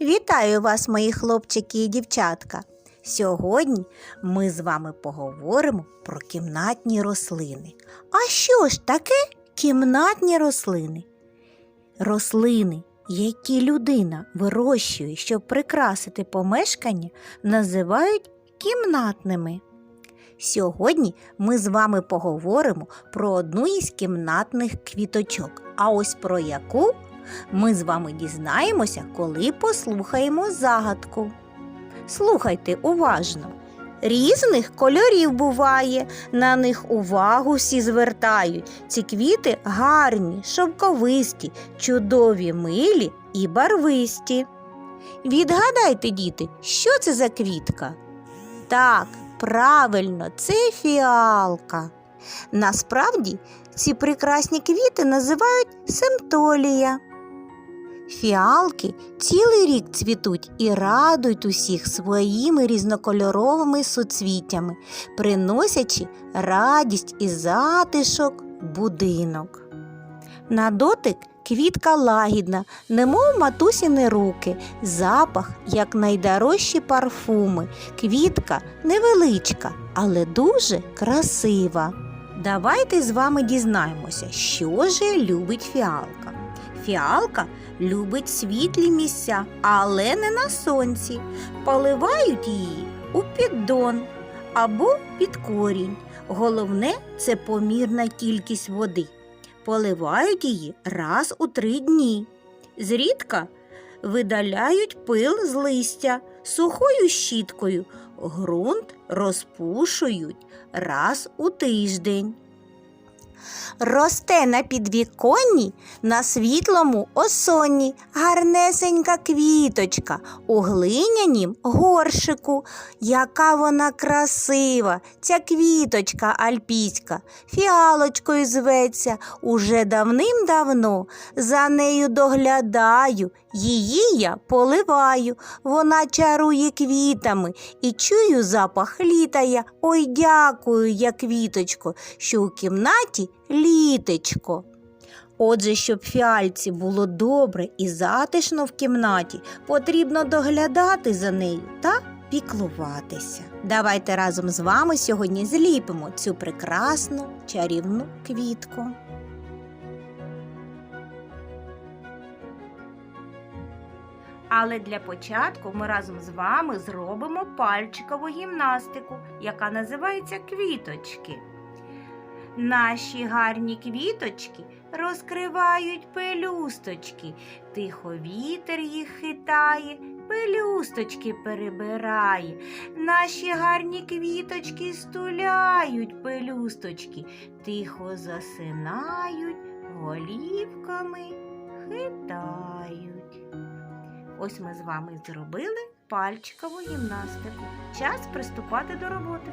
Вітаю вас, мої хлопчики і дівчатка. Сьогодні ми з вами поговоримо про кімнатні рослини. А що ж таке кімнатні рослини? Рослини, які людина вирощує, щоб прикрасити помешкання, називають кімнатними. Сьогодні ми з вами поговоримо про одну із кімнатних квіточок. А ось про яку ми з вами дізнаємося, коли послухаємо загадку. Слухайте уважно. Різних кольорів буває, на них увагу всі звертають. Ці квіти гарні, шовковисті, чудові, милі і барвисті. Відгадайте, діти, що це за квітка? Так, правильно, це фіалка. Насправді ці прекрасні квіти називають семтолія. Фіалки цілий рік цвітуть і радують усіх своїми різнокольоровими суцвіттями, приносячи радість і затишок будинок. На дотик квітка лагідна, немов матусіни руки, запах, як найдорожчі парфуми. Квітка невеличка, але дуже красива. Давайте з вами дізнаємося, що же любить фіалка. Фіалка любить світлі місця, але не на сонці. Поливають її у піддон або під корінь. Головне це помірна кількість води. Поливають її раз у три дні. Зрідка видаляють пил з листя сухою щіткою. Грунт розпушують раз у тиждень. Росте на підвіконні на світлому осонні гарнесенька квіточка у глинянім горшику. Яка вона красива, ця квіточка альпійська, фіалочкою зветься уже давним-давно. За нею доглядаю, її я поливаю. Вона чарує квітами і чую запах літа я. Ой, дякую, я квіточко, що у кімнаті літечко. Отже, щоб фіальці було добре і затишно в кімнаті, потрібно доглядати за нею та піклуватися. Давайте разом з вами сьогодні зліпимо цю прекрасну чарівну квітку. Але для початку ми разом з вами зробимо пальчикову гімнастику, яка називається квіточки. Наші гарні квіточки розкривають пелюсточки, тихо вітер їх хитає, пелюсточки перебирає. Наші гарні квіточки стуляють пелюсточки, тихо засинають, голівками хитають. Ось ми з вами зробили пальчикову гімнастику. Час приступати до роботи.